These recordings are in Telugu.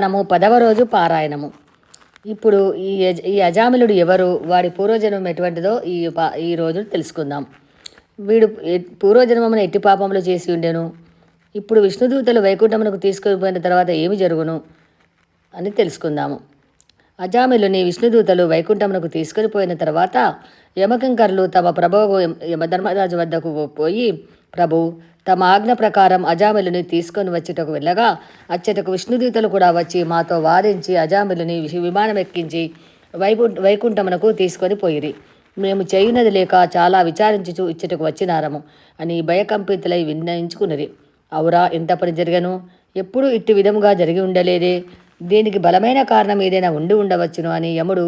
మనము పదవ రోజు పారాయణము. ఇప్పుడు ఈ ఈ అజామిలుడు ఎవరు వాడి పూర్వజన్మం ఎటువంటిదో ఈ పా ఈ రోజు తెలుసుకుందాం. వీడు ఎ- పూర్వజన్మమున ఎట్టి పాపములు చేసి ఉండెను? ఇప్పుడు విష్ణుదూతలు వైకుంఠమునకు తీసుకుపోయిన తర్వాత ఏమి జరుగును? అని తెలుసుకుందాము. అజామిలుని విష్ణుదూతలు వైకుంఠమునకు తీసుకొని పోయిన తర్వాత యమకంకర్లు తమ ప్రభువు యమధర్మరాజు వద్దకు పోయి ప్రభు తమ ఆజ్ఞ ప్రకారం అజామిలుని తీసుకొని వచ్చేటకు వెళ్ళగా అచ్చటకు విష్ణుదూతలు కూడా వచ్చి మాతో వాదించి అజామిలుని విష- విమానం ఎక్కించి వైపు వైకుంఠమునకు తీసుకొని పోయిరి. మేము చేయునది లేక చాలా విచారించుచు ఇచ్చటకు వచ్చినారము అని భయకంపితులై విన్నయించుకున్నది అవురా ఇంత పని జరగను? ఎప్పుడు ఇట్టి విధముగా జరిగి ఉండలేదే? దీనికి బలమైన కారణం ఏదైనా ఉండి ఉండవచ్చును అని యముడు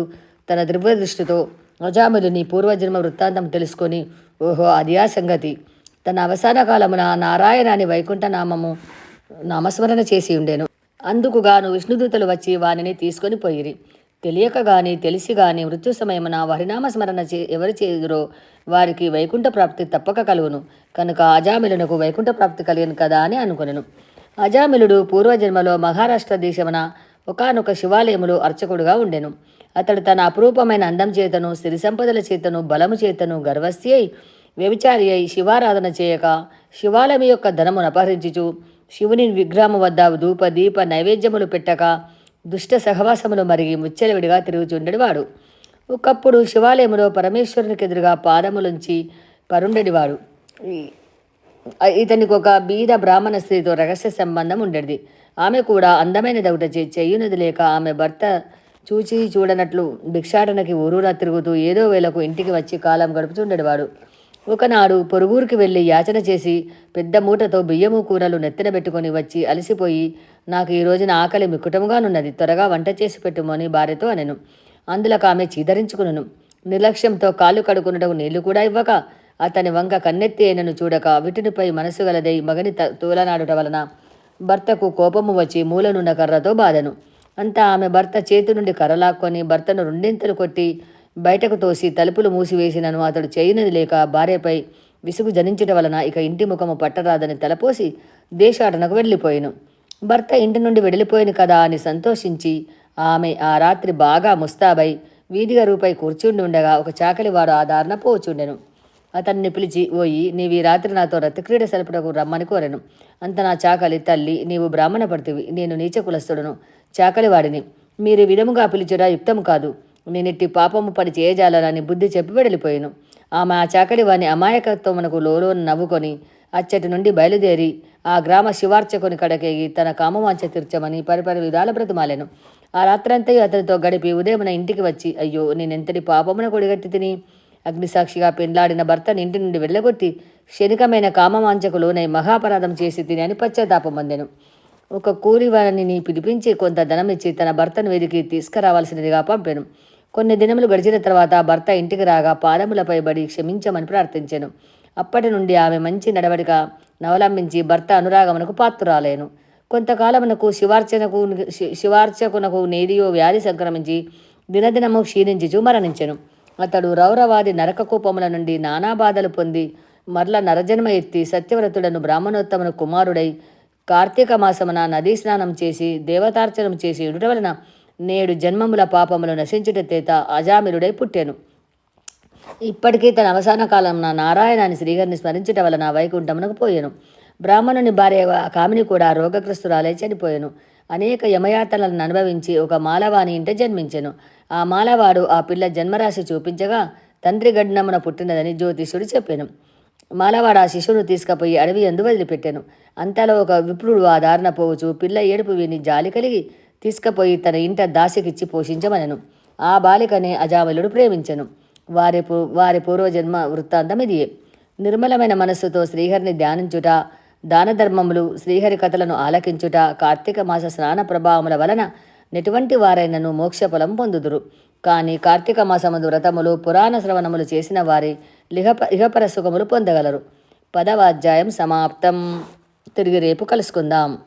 తన దివ్య దృష్టితో అజామిలుని పూర్వజన్మ వృత్తాంతం తెలుసుకొని ఓహో అది ఆ సంగతి. తన అవసాన కాలమున నారాయణాని వైకుంఠ నామము నామస్మరణ చేసి ఉండెను. అందుకు గాను విష్ణుదూతలు వచ్చి వానిని తీసుకొని పోయిరి. తెలియక గాని తెలిసి గాని మృత్యు సమయమున హరినామ స్మరణ చే ఎవరు చేయరో వారికి వైకుంఠ ప్రాప్తి తప్పక కలుగును. కనుక అజామిలునకు వైకుంఠ ప్రాప్తి కలిగను కదా అని అనుకొనెను. అజామిలుడు పూర్వజన్మలో మహారాష్ట్ర దేశమున ఒకానొక శివాలయములో అర్చకుడుగా ఉండెను. అతడు తన అపురూపమైన అందం చేతను సిరి సంపదల చేతను బలము చేతను గర్వస్థి అయి వ్యభిచారి అయి శివారాధన చేయక శివాలయం యొక్క ధనమును అపహరించుచు శివుని విగ్రహము వద్ద ధూప దీప నైవేద్యములు పెట్టక దుష్ట సహవాసములు మరిగి ముచ్చలవిడిగా తిరుగుచుండెడివాడు ఒకప్పుడు శివాలయములో పరమేశ్వరునికి ఎదురుగా పాదములుంచి పరుండెడివాడు. ఇతనికి ఒక బీద బ్రాహ్మణ స్త్రీతో రహస్య సంబంధం ఉండేది ఆమె కూడా అందమైన దౌట చెయ్యునది లేక ఆమె భర్త చూచి చూడనట్లు భిక్షాటనకి ఊరూరా తిరుగుతూ ఏదో వేళకు ఇంటికి వచ్చి కాలం గడుపుతుండేవాడు ఒకనాడు పొరుగురికి వెళ్ళి యాచన చేసి పెద్ద మూటతో బియ్యము కూరలు నెత్తిన పెట్టుకొని వచ్చి అలసిపోయి నాకు ఈ రోజున ఆకలి మిక్కుటముగానున్నది త్వరగా వంట చేసి పెట్టుమని భార్యతో అనెను. అందులో ఆమె చీదరించుకును నిర్లక్ష్యంతో కాళ్ళు కడుకున్నటకు నీళ్ళు కూడా ఇవ్వక అతని వంక కన్నెత్తి అయినను చూడక విటునిపై మనసు గలదై మగని త- తూలనాడుట వలన భర్తకు కోపము వచ్చి మూలనున్న కర్రతో బాధను. అంతా ఆమె భర్త చేతి నుండి కర్రలాక్కొని భర్తను రెండింతలు కొట్టి బయటకు తోసి తలుపులు మూసివేసినను అతడు చేయనది లేక భార్యపై విసుగు జనించట వలన ఇక ఇంటి ముఖము పట్టరాదని తలపోసి దేశాటనకు వెళ్ళిపోయాను. భర్త ఇంటి నుండి వెళ్ళిపోయిన కదా అని సంతోషించి ఆమె ఆ రాత్రి బాగా ముస్తాబై వీధిగా రూపై కూర్చుండి ఉండగా ఒక చాకలివాడు ఆ దారిన పోచుండెను. అతన్ని పిలిచి ఓయి నీవి రాత్రి నాతో రతిక్రీడ సరిపడకు రమ్మని కోరెను. అంత నా చాకలి తల్లి నీవు బ్రాహ్మణ పడితివి నేను నీచ కులస్తుడును. చాకలివాడిని మీరు విధముగా పిలిచుట యుక్తము కాదు. నేనిట్టి పాపము పని చేయజాలని బుద్ధి చెప్పి వెడలిపోయాను. ఆమె ఆ చాకడి వాని అమాయకత్వమునకు లోలో నవ్వుకొని అచ్చటి నుండి బయలుదేరి ఆ గ్రామ శివార్చకుని కడకేగి తన కామవాంఛ తీర్చమని పరిపరి విధాల బ్రతిమాలెను. ఆ రాత్రంతా అతనితో గడిపి ఉదయమున ఇంటికి వచ్చి అయ్యో నేనెంతటి పాపమున కొడిగట్టి తిని అగ్నిసాక్షిగా పెండ్లాడిన భర్తని ఇంటి నుండి వెళ్ళగొట్టి క్షణికమైన కామవాంఛకు లోనై మహాపరాధం చేసి తిని అని పశ్చాత్తాపం పొందెను. ఒక కూలివారిని పిలిపించి కొంత ధనం ఇచ్చి తన భర్తను వెదికి తీసుకురావాల్సినదిగా పంపాను. కొన్ని దినములు గడిచిన తర్వాత భర్త ఇంటికి రాగా పాదములపై బడి క్షమించమని ప్రార్థించాను. అప్పటి నుండి ఆమె మంచి నడవడిక నవలంబించి భర్త అనురాగమునకు పాత్రురాలేను. కొంతకాలమునకు శివార్చనకు శివార్చకునకు నేరియో వ్యాధి సంక్రమించి దినదినము క్షీణించుచు మరణించెను. అతడు రౌరవాది నరక కూపముల నుండి నానా బాధలు పొంది మరల నరజన్మ ఎత్తి సత్యవ్రతుడను బ్రాహ్మణోత్తమున కుమారుడై కార్తీక మాసమున నదీ స్నానం చేసి దేవతార్చనం చేసి ఇడుట వలన నేడు జన్మముల పాపములు నశించుట చేత అజామిరుడై పుట్టాను. ఇప్పటికీ తన అవసాన నా నారాయణాన్ని శ్రీగారిని స్మరించట వలన వైకుంఠమునకు పోయాను. బ్రాహ్మణుని భార్య కామిని కూడా రోగగ్రస్తురాలై చనిపోయాను. అనేక యమయాతనలను అనుభవించి ఒక మాలవాని ఇంట జన్మించెను. ఆ మాలవాడు ఆ పిల్ల జన్మరాశి చూపించగా తండ్రి గడ్నమున పుట్టినదని జ్యోతిష్యుడు చెప్పాను. మాలవాడు ఆ శిశువును తీసుకుపోయి అడవి ఎందు వదిలిపెట్టాను. అంతలో ఒక విప్రుడు ఆ దారిన పోవచ్చు పిల్ల ఏడుపు విని జాలి కలిగి తీసుకుపోయి తన ఇంట దాసికిచ్చి పోషించమనెను. ఆ బాలికనే అజామలుడు ప్రేమించెను. వారి పూ వారి పూర్వజన్మ వృత్తాంతం ఇదియే నిర్మలమైన మనస్సుతో శ్రీహరిని ధ్యానించుట దాన ధర్మములు శ్రీహరి కథలను ఆలకించుట కార్తీక మాస స్నాన ప్రభావముల వలన నెటువంటి వారైనను మోక్షఫలం పొందుదురు. కానీ కార్తీక మాసమందు వ్రతములు పురాణ శ్రవణములు చేసిన వారి లిహప ఇహపర సుఖములు పొందగలరు. పదవ అధ్యాయం సమాప్తం. తిరిగి రేపు కలుసుకుందాం.